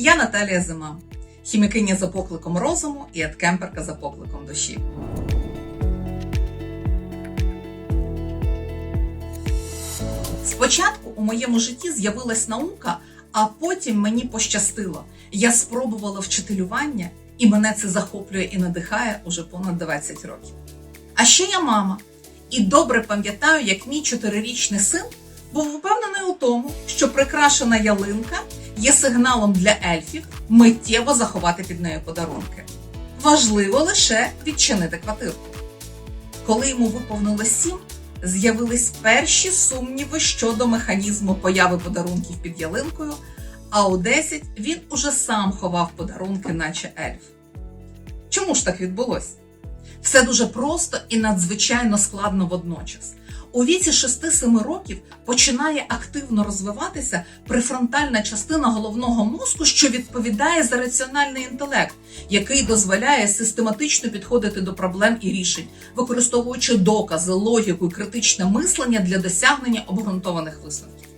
Я Наталія Зима, хімікиня за покликом розуму і адкемперка за покликом душі. Спочатку у моєму житті з'явилась наука, а потім мені пощастило. Я спробувала вчителювання, і мене це захоплює і надихає уже понад 20 років. А ще я мама, і добре пам'ятаю, як мій чотирирічний син був впевнений у тому, що прикрашена ялинка є сигналом для ельфів миттєво заховати під нею подарунки. Важливо лише відчинити квартирку. Коли йому виповнилось сім, з'явились перші сумніви щодо механізму появи подарунків під ялинкою, а у 10 він уже сам ховав подарунки, наче ельф. Чому ж так відбулося? Все дуже просто і надзвичайно складно водночас. У віці 6-7 років починає активно розвиватися префронтальна частина головного мозку, що відповідає за раціональний інтелект, який дозволяє систематично підходити до проблем і рішень, використовуючи докази, логіку і критичне мислення для досягнення обґрунтованих висновків.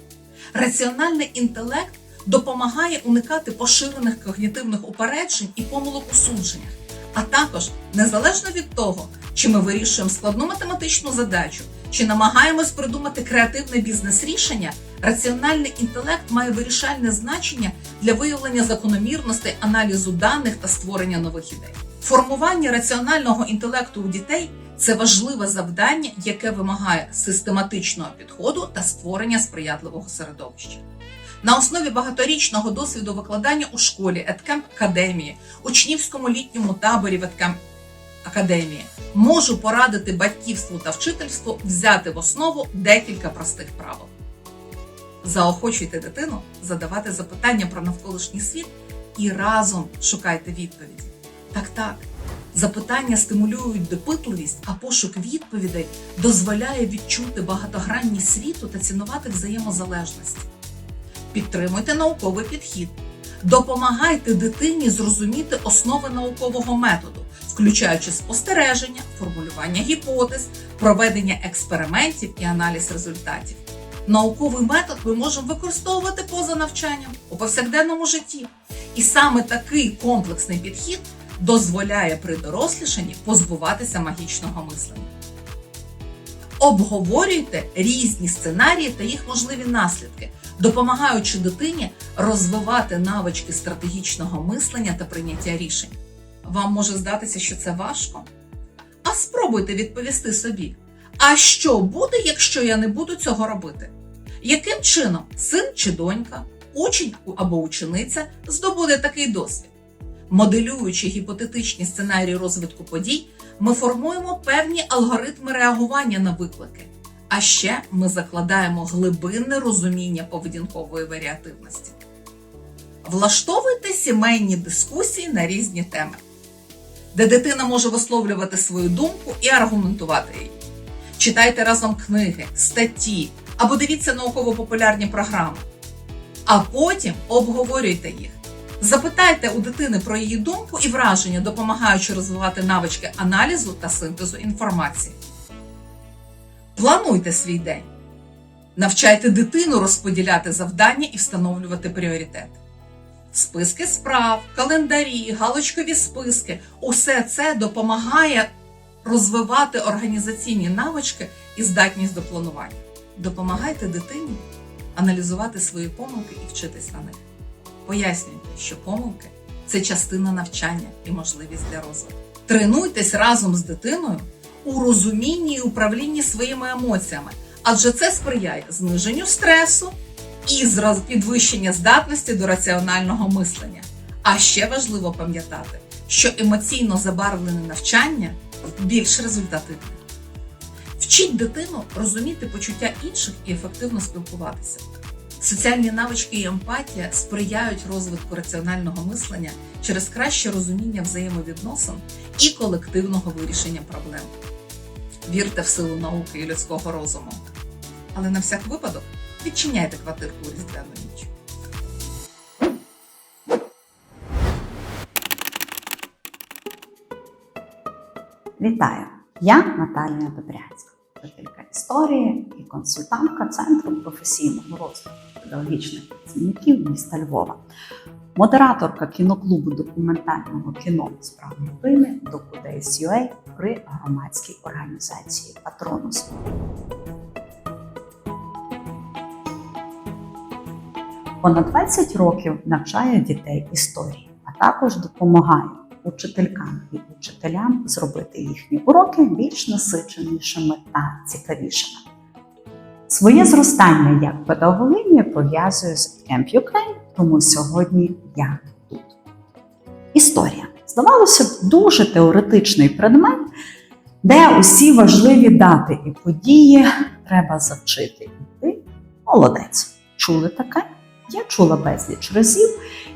Раціональний інтелект допомагає уникати поширених когнітивних упереджень і помилок у судженнях, а також незалежно від того, чи ми вирішуємо складну математичну задачу, чи намагаємось придумати креативне бізнес-рішення, раціональний інтелект має вирішальне значення для виявлення закономірностей, аналізу даних та створення нових ідей. Формування раціонального інтелекту у дітей це важливе завдання, яке вимагає систематичного підходу та створення сприятливого середовища. На основі багаторічного досвіду викладання у школі Еткемп Академії, учнівському літньому таборі в Еткемп Академії можу порадити батьківству та вчительству взяти в основу декілька простих правил. Заохочуйте дитину задавати запитання про навколишній світ і разом шукайте відповіді. Так, так. Запитання стимулюють допитливість, а пошук відповідей дозволяє відчути багатогранність світу та цінувати взаємозалежності. Підтримуйте науковий підхід, допомагайте дитині зрозуміти основи наукового методу, включаючи спостереження, формулювання гіпотез, проведення експериментів і аналіз результатів. Науковий метод ми можемо використовувати поза навчанням у повсякденному житті. І саме такий комплексний підхід дозволяє при дорослішанні позбуватися магічного мислення. Обговорюйте різні сценарії та їх можливі наслідки, допомагаючи дитині розвивати навички стратегічного мислення та прийняття рішень. Вам може здатися, що це важко? А спробуйте відповісти собі: а що буде, якщо я не буду цього робити? Яким чином син чи донька, учень або учениця здобуде такий досвід? Моделюючи гіпотетичні сценарії розвитку подій, ми формуємо певні алгоритми реагування на виклики. А ще ми закладаємо глибинне розуміння поведінкової варіативності. Влаштовуйте сімейні дискусії на різні теми, де дитина може висловлювати свою думку і аргументувати її. Читайте разом книги, статті або дивіться науково-популярні програми, а потім обговорюйте їх. Запитайте у дитини про її думку і враження, допомагаючи розвивати навички аналізу та синтезу інформації. Плануйте свій день. Навчайте дитину розподіляти завдання і встановлювати пріоритети. Списки справ, календарі, галочкові списки усе це допомагає розвивати організаційні навички і здатність до планування. Допомагайте дитині аналізувати свої помилки і вчитись на них. Пояснюйте, що помилки це частина навчання і можливість для розвитку. Тренуйтесь разом з дитиною у розумінні і управлінні своїми емоціями, адже це сприяє зниженню стресу і підвищення здатності до раціонального мислення. А ще важливо пам'ятати, що емоційно забарвлене навчання більш результативне. Вчіть дитину розуміти почуття інших і ефективно спілкуватися. Соціальні навички і емпатія сприяють розвитку раціонального мислення через краще розуміння взаємовідносин і колективного вирішення проблем. Вірте в силу науки і людського розуму. Але на всяк випадок відчиняйте квартирку у різдвяну ніч. Вітаю! Я Наталія Добрянська. вчителька історії і консультантка Центру професійного розвитку педагогічних працівників міста Львова, модераторка кіноклубу документального кіно справи людини DocuDays.ua при громадській організації Патронус. Понад 20 років навчає дітей історії, а також допомагає учителькам і учителям зробити їхні уроки більш насиченішими та цікавішими. Своє зростання як педагогиня пов'язує з Camp Ukraine, тому сьогодні я тут. Історія. Здавалося б, дуже теоретичний предмет, де усі важливі дати і події треба завчити. І ти молодець. Чули таке? Я чула безліч разів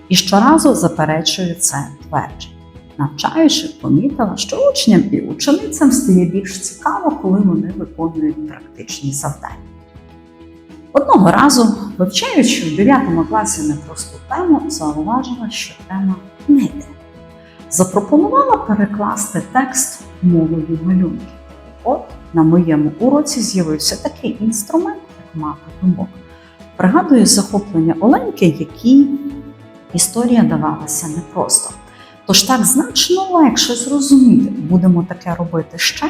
і щоразу заперечую це твердження. Навчаючи, помітила, що учням і ученицям стає більш цікаво, коли вони виконують практичні завдання. Одного разу, вивчаючи в 9 класі непросту тему, зауважила, що тема не йде. Запропонувала перекласти текст мовою малюнків. От на моєму уроці з'явився такий інструмент, як мапа думок. Пригадую захоплення Оленьки, якій історія давалася непросто. Тож так значно легше зрозуміти, будемо таке робити ще.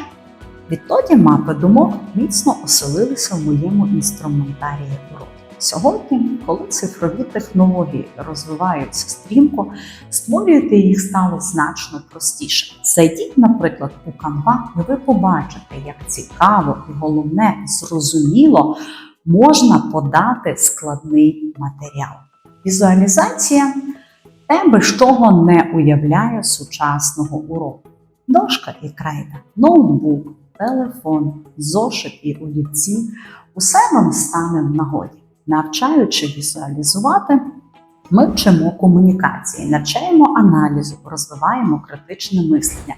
Відтоді мапи думок міцно оселилися в моєму інструментарії уроків. Сьогодні, коли цифрові технології розвиваються стрімко, створювати їх стало значно простіше. Зайдіть, наприклад, у Canva, і ви побачите, як цікаво і головне зрозуміло можна подати складний матеріал. Візуалізація те, без чого не уявляє сучасного уроку. Дошка і крейда, ноутбук, телефон, зошит і олівці усе вам стане в нагоді. Навчаючи візуалізувати, ми вчимо комунікації, навчаємо аналізу, розвиваємо критичне мислення.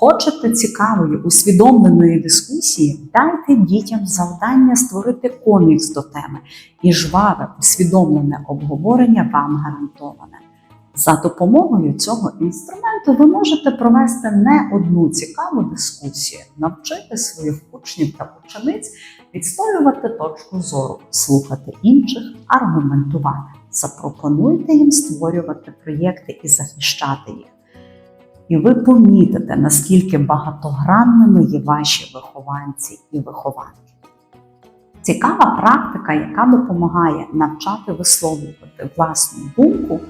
Хочете цікавої, усвідомленої дискусії, дайте дітям завдання створити комікс до теми, і жваве, усвідомлене обговорення вам гарантоване. За допомогою цього інструменту ви можете провести не одну цікаву дискусію, навчити своїх учнів та учениць відстоювати точку зору, слухати інших, аргументувати. Запропонуйте їм створювати проєкти і захищати їх. І ви помітите, наскільки багатогранними є ваші вихованці і вихованки. Цікава практика, яка допомагає навчати висловлювати власну думку,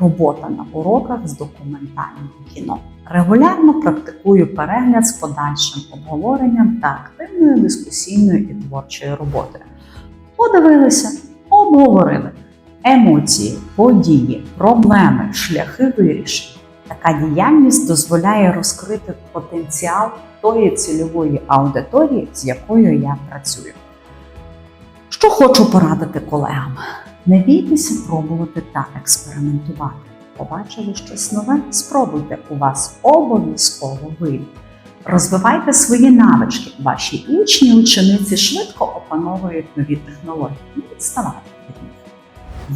робота на уроках з документального кіно. Регулярно практикую перегляд з подальшим обговоренням та активною дискусійною і творчою роботою. Подивилися, обговорили емоції, події, проблеми, шляхи вирішень. Така діяльність дозволяє розкрити потенціал тої цільової аудиторії, з якою я працюю. Що хочу порадити колегам? Не бійтеся пробувати та експериментувати. Побачили щось нове? Спробуйте у вас обов'язково вийде. Розвивайте свої навички. Ваші учні учениці швидко опановують нові технології. Не відставайте.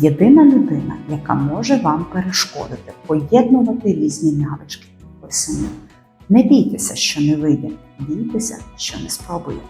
Єдина людина, яка може вам перешкодити поєднувати різні навички, ви самі. Не бійтеся, що не вийде, бійтеся, що не спробуєте.